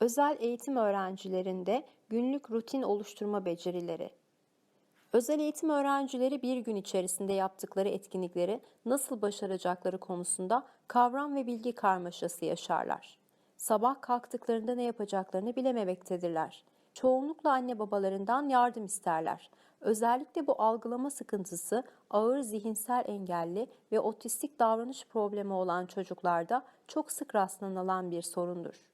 Özel eğitim öğrencilerinde günlük rutin oluşturma becerileri. Özel eğitim öğrencileri bir gün içerisinde yaptıkları etkinlikleri nasıl başaracakları konusunda kavram ve bilgi karmaşası yaşarlar. Sabah kalktıklarında ne yapacaklarını bilememektedirler. Çoğunlukla anne babalarından yardım isterler. Özellikle bu algılama sıkıntısı ağır zihinsel engelli ve otistik davranış problemi olan çocuklarda çok sık rastlanılan bir sorundur.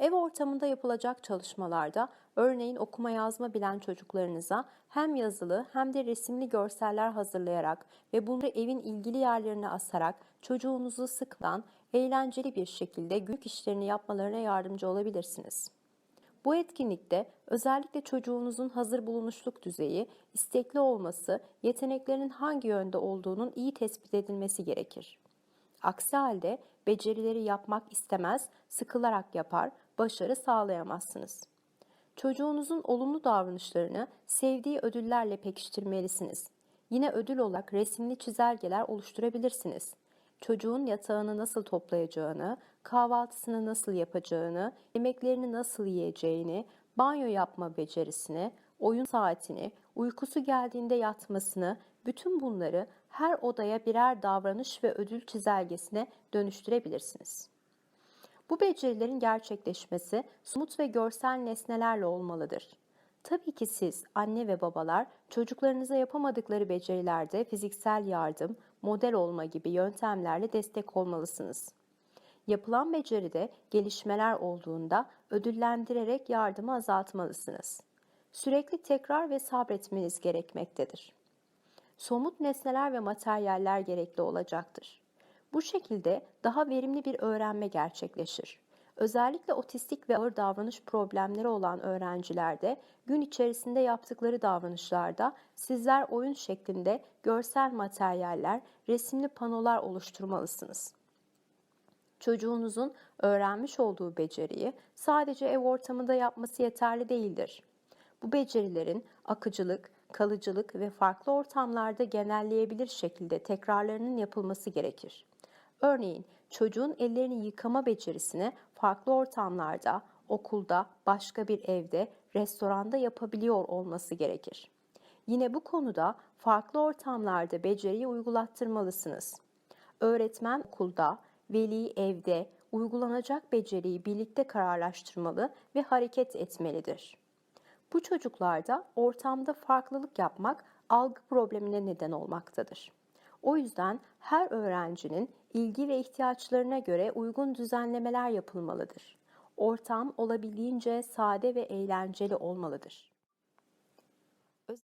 Ev ortamında yapılacak çalışmalarda örneğin okuma yazma bilen çocuklarınıza hem yazılı hem de resimli görseller hazırlayarak ve bunları evin ilgili yerlerine asarak çocuğunuzu sıktan, eğlenceli bir şekilde günlük işlerini yapmalarına yardımcı olabilirsiniz. Bu etkinlikte özellikle çocuğunuzun hazır bulunuşluk düzeyi, istekli olması, yeteneklerinin hangi yönde olduğunun iyi tespit edilmesi gerekir. Aksi halde becerileri yapmak istemez, sıkılarak yapar, başarı sağlayamazsınız. Çocuğunuzun olumlu davranışlarını sevdiği ödüllerle pekiştirmelisiniz. Yine ödül olarak resimli çizelgeler oluşturabilirsiniz. Çocuğun yatağını nasıl toplayacağını, kahvaltısını nasıl yapacağını, yemeklerini nasıl yiyeceğini, banyo yapma becerisini, oyun saatini, uykusu geldiğinde yatmasını, bütün bunları her odaya birer davranış ve ödül çizelgesine dönüştürebilirsiniz. Bu becerilerin gerçekleşmesi somut ve görsel nesnelerle olmalıdır. Tabii ki siz anne ve babalar çocuklarınıza yapamadıkları becerilerde fiziksel yardım, model olma gibi yöntemlerle destek olmalısınız. Yapılan beceride gelişmeler olduğunda ödüllendirerek yardımı azaltmalısınız. Sürekli tekrar ve sabretmeniz gerekmektedir. Somut nesneler ve materyaller gerekli olacaktır. Bu şekilde daha verimli bir öğrenme gerçekleşir. Özellikle otistik ve ağır davranış problemleri olan öğrencilerde gün içerisinde yaptıkları davranışlarda sizler oyun şeklinde görsel materyaller, resimli panolar oluşturmalısınız. Çocuğunuzun öğrenmiş olduğu beceriyi sadece ev ortamında yapması yeterli değildir. Bu becerilerin akıcılık, kalıcılık ve farklı ortamlarda genelleyebilir şekilde tekrarlarının yapılması gerekir. Örneğin çocuğun ellerini yıkama becerisini farklı ortamlarda, okulda, başka bir evde, restoranda yapabiliyor olması gerekir. Yine bu konuda farklı ortamlarda beceriyi uygulattırmalısınız. Öğretmen okulda, veli evde uygulanacak beceriyi birlikte kararlaştırmalı ve hareket etmelidir. Bu çocuklarda ortamda farklılık yapmak algı problemine neden olmaktadır. O yüzden her öğrencinin ilgi ve ihtiyaçlarına göre uygun düzenlemeler yapılmalıdır. Ortam olabildiğince sade ve eğlenceli olmalıdır.